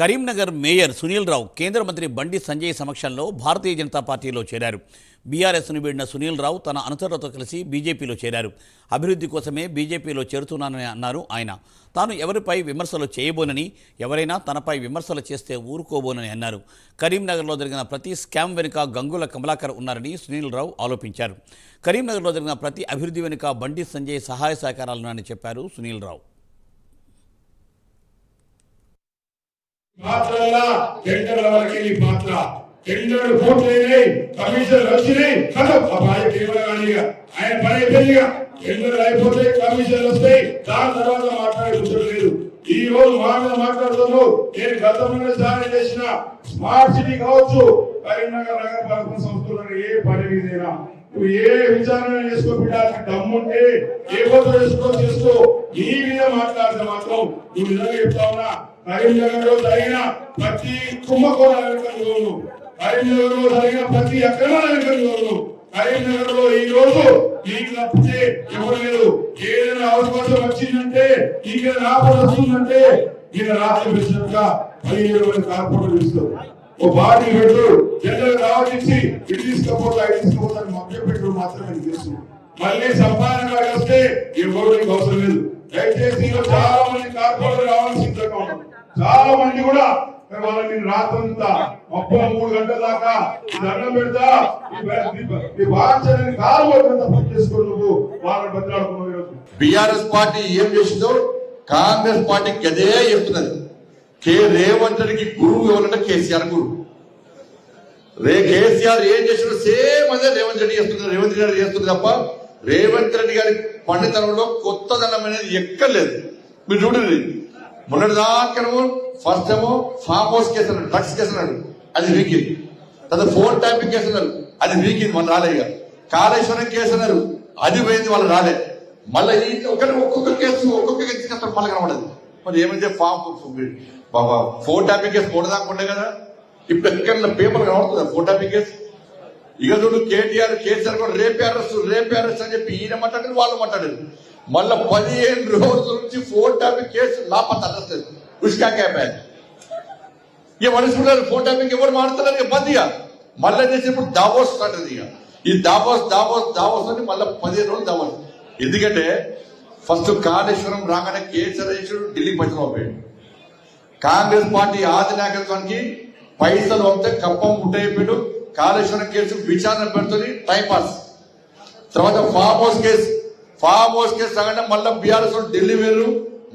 Karimnagar mayor Sunil Rao కేంద్ర మంత్రి బండి సంజయ్ సమక్షంలో భారతీయ జనతా పార్టీలో చేరారు. బీఆర్ఎస్ను వీడిన సునీల్ రావు తన అనుచరులతో కలిసి బీజేపీలో చేరారు. అభివృద్ధి కోసమే బీజేపీలో చేరుతున్నానని అన్నారు ఆయన. తాను ఎవరిపై విమర్శలు చేయబోనని ఎవరైనా తనపై విమర్శలు చేస్తే ఊరుకోబోనని అన్నారు. కరీంనగర్లో జరిగిన ప్రతి స్కామ్ వెనుక గంగుల కమలాకర్ ఉన్నారని సునీల్ రావు ఆరోపించారు. కరీంనగర్లో జరిగిన ప్రతి అభివృద్ధి వెనుక బండి సంజయ్ సహాయ సహకారాలున్నారని చెప్పారు సునీల్ రావు పాత్రల్లా టెండర్ల వరకు ఈ పాత్ర. టెండర్లు పూర్తయినాయి కమిషన్లు వచ్చినాయి కదా ఆ ప్రాజెక్ట్ ఇవ్వగానే ఆయన పని అయిపోయిందిగా ఇక. టెండర్లు అయిపోతాయి కమిషన్లు వస్తాయి దాని తర్వాత మాట్లాడే లేదు. ఈ రోజు మా మీద మాట్లాడుతున్నావు నేను గతంలో సాయం చేసిన స్మార్ట్ సిటీ కావచ్చు కరీంనగర్ నగరపాలక సంస్థలో ఏ పని మీదైనా. నువ్వు ఏ విచారణ చేసుకోబెట్టాలని దమ్ముంటే ఏ పొద్దు చేసుకో చేసుకో. నీ మీద మాట్లాడితే మాత్రం నువ్వు నిజంగా చెప్తా ఉన్నా కరీంనగర్లో జరిగిన ప్రతి కుంభకోణాల వెనుక నువ్వు కరీంనగర్లో జరిగిన ప్రతి అక్రమాల వెనుక నువ్వు కరీంనగర్లో ఈ రోజు నీకు తప్పితే ఎవరు లేదు ఏదైనా అవకాశం వచ్చిందంటే నీకు ఏదైనా వస్తుందంటే ఈయన రాష్ట్ర ప్రెసిడెంట్ పదిహేడు మంది కార్పొరేటర్ ఇస్తారు ఓ పార్టీ పెట్టు జనరల్ రావచ్చి ఇటు తీసుకపోతా ఇటు తీసుకపోతా మభ్య పెట్టు మాత్రమే నీకు తెలుసు మళ్ళీ సంపాదన వస్తే ఎవరు నీకు అవసరం లేదు. దయచేసి చాలా మంది కార్పొరేట్ రావాల్సి చాలా మంది కూడా వాళ్ళని రాత్రంతా మొత్తం మూడు గంటల దాకా దండం పెడతా ఈ బ- ఈ- చేసుకో నువ్వు వాళ్ళని బతిలాడుకున్నావు ఈరోజు పార్టీ ఏం చేసిందో కాంగ్రెస్ పార్టీకి అదే చెప్తున్నది. కే రేవంత్ రెడ్డికి గురువు ఎవరంటే కేసీఆర్ గురువు. రే కేసీఆర్ ఏం చేసినా సేమ్ అదే రేవంత్ రెడ్డి చేస్తున్నారు రేవంత్ రెడ్డి గారు చేస్తుంది తప్ప రేవంత్ రెడ్డి గారి పండితనంలో కొత్తదనం అనేది ఎక్కర్లేదు. మీరు చూడండి. మొన్నటి దాకా ఫస్ట్ ఏమో ఫామ్ హౌస్ కేసు అన్నాడు డ్రగ్స్ కేసు అన్నాడు అది వీకింది. తర్వాత ఫోన్ ట్యాపింగ్ కేసు అన్నారు అది వీకింది మన రాలే ఇక. కాళేశ్వరం కేసు అన్నారు అది పోయింది వాళ్ళు రాలే. మళ్ళీ ఈ ఒకటి ఒక్కొక్క కేసు ఒక్కొక్క కేసు కేసు మళ్ళీ కనబడదు. మరి ఏమైతే ఫామ్ బాబా ఫోన్ ట్యాపింగ్ కేసు మూడు దాకా ఉండే కదా. ఇప్పుడు ఎక్కడ పేపర్ కనబడుతుంది ఫోన్ ట్యాపింగ్ కేసు ఇక చూడు కేటీఆర్ కేసీఆర్ కూడా రేపే అరెస్ట్ రేపే అరెస్ట్ అని చెప్పి ఈయన మాట్లాడారు వాళ్ళు మాట్లాడారు. మళ్ళా పదిహేను రోజుల నుంచి ఫోన్ ట్యాపింగ్ కేసు లాపత అరెస్ట్ ఉష్కా ఇక మనుషులు ఫోన్ ట్యాపింగ్ ఎవరు మాడుతున్నారు ఇక బంద్ ఇక. మళ్ళీ చేసినప్పుడు దావోస్ అంటది ఇక. ఈ దావోస్ దావోస్ దావోస్ అని మళ్ళీ పదిహేను రోజులు దావోస్. ఎందుకంటే ఫస్ట్ కాళేశ్వరం రాగానే కేసీఆర్ చేసాడు ఢిల్లీ పైసలు కాంగ్రెస్ పార్టీ ఆది నాయకత్వానికి పైసలు వస్తే కప్పం ముట్టయిపోయాడు కాళేశ్వరం కేసు విచారణ పెడుతుంది టైం పాస్. తర్వాత farm house case. Farm house case రాగానే మళ్ళీ బీఆర్ఎస్ ఢిల్లీ వేరు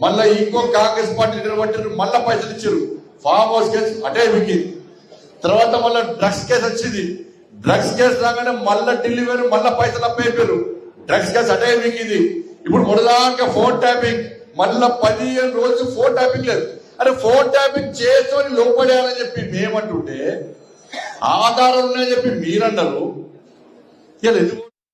మళ్ళీ ఇంకో కాంగ్రెస్ పార్టీ నిలబట్టారు మళ్ళీ పైసలు ఇచ్చారు. ఫామ్ హౌస్ కేసు అటే వికింది తర్వాత మళ్ళీ డ్రగ్స్ కేసు వచ్చింది. డ్రగ్స్ కేసు రాగానే మళ్ళీ ఢిల్లీ వేరు మళ్ళీ పైసలు అప్పైపోయారు డ్రగ్స్ కేసు అటే వికింది ఇప్పుడు మొదలాక ఫోన్ ట్యాపింగ్ మళ్ళీ పదిహేను రోజులు ఫోన్ ట్యాపింగ్ లేదు. అరే ఫోన్ ట్యాపింగ్ చేసుకొని లోపడేయాలని చెప్పి మేమంటుంటే ఆధారాలు ఉన్నాయని చెప్పి మీరన్నారు ఇలా ఎందుకు